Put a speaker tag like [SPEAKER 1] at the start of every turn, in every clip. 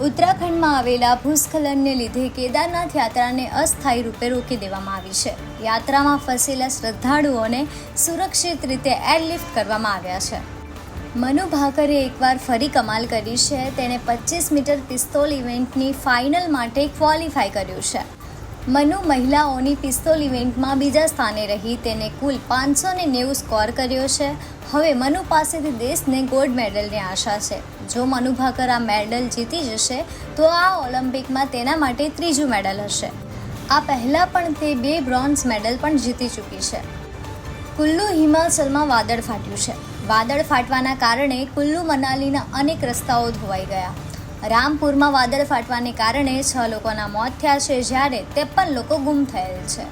[SPEAKER 1] ઉત્તરાખંડમાં આવેલા ભૂસ્ખલનને લીધે કેદારનાથ યાત્રાને અસ્થાયી રૂપે રોકી દેવામાં આવી છે. યાત્રામાં ફસેલા શ્રદ્ધાળુઓને સુરક્ષિત રીતે એરલિફ્ટ કરવામાં આવ્યા છે. મનુ ભાકરે એકવાર ફરી કમાલ કરી છે. તેણે પચીસ મીટર પિસ્તોલ ઇવેન્ટની ફાઇનલ માટે ક્વોલિફાય કર્યું છે. મનુ મહિલાઓની પિસ્તોલ ઇવેન્ટમાં બીજા સ્થાને રહી તેને કુલ પાંચસો ને નેવું સ્કોર કર્યો છે. હવે મનુ પાસેથી દેશને ગોલ્ડ મેડલની આશા છે. જો મનુ ભાકર આ મેડલ જીતી જશે, તો આ ઓલિમ્પિકમાં તેના માટે ત્રીજું મેડલ હશે. આ પહેલાં પણ તે બે બ્રોન્ઝ મેડલ પણ જીતી ચૂકી છે. કુલ્લુ હિમાચલમાં વાદળ ફાટ્યું છે. વાદળ ફાટવાના કારણે કુલ્લુ મનાલીના અનેક રસ્તાઓ ધોવાઈ ગયા. રામપુરમાં વાદળ ફાટવાને કારણે છ લોકોના મોત થયા છે જ્યારે ત્રેપન લોકો ગુમ થયેલ છે.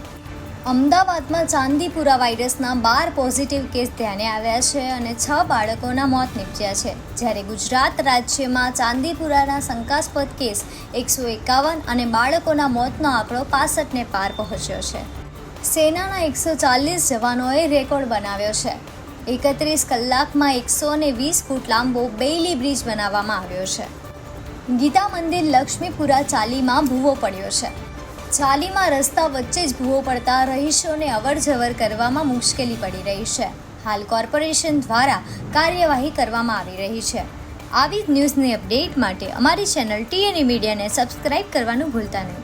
[SPEAKER 1] અમદાવાદમાં ચાંદીપુરા વાયરસના બાર પોઝિટિવ કેસ ધ્યાને આવ્યા છે અને છ બાળકોના મોત નીપજ્યા છે. જ્યારે ગુજરાત રાજ્યમાં ચાંદીપુરાના શંકાસ્પદ કેસ એકસો એકાવન અને બાળકોના મોતનો આંકડો પાસઠને પાર પહોંચ્યો છે. સેનાના એકસો ચાલીસ જવાનોએ રેકોર્ડ બનાવ્યો છે. એકત્રીસ કલાકમાં એકસો વીસ ફૂટ લાંબો બેઇલી બ્રિજ બનાવવામાં આવ્યો છે. ગીતા મંદિર લક્ષ્મીપુરા ચાલીમાં ભૂવો પડ્યો છે. ચાલીમાં રસ્તા વચ્ચે જ ભૂવો પડતા રહીશોને અવર જવર કરવામાં મુશ્કેલી પડી રહી છે. હાલ કોર્પોરેશન દ્વારા કાર્યવાહી કરવામાં આવી રહી છે. આવી જ ન્યૂઝની અપડેટ માટે અમારી ચેનલ ટીએનઈ મીડિયાને સબસ્ક્રાઇબ કરવાનું ભૂલતા નહીં.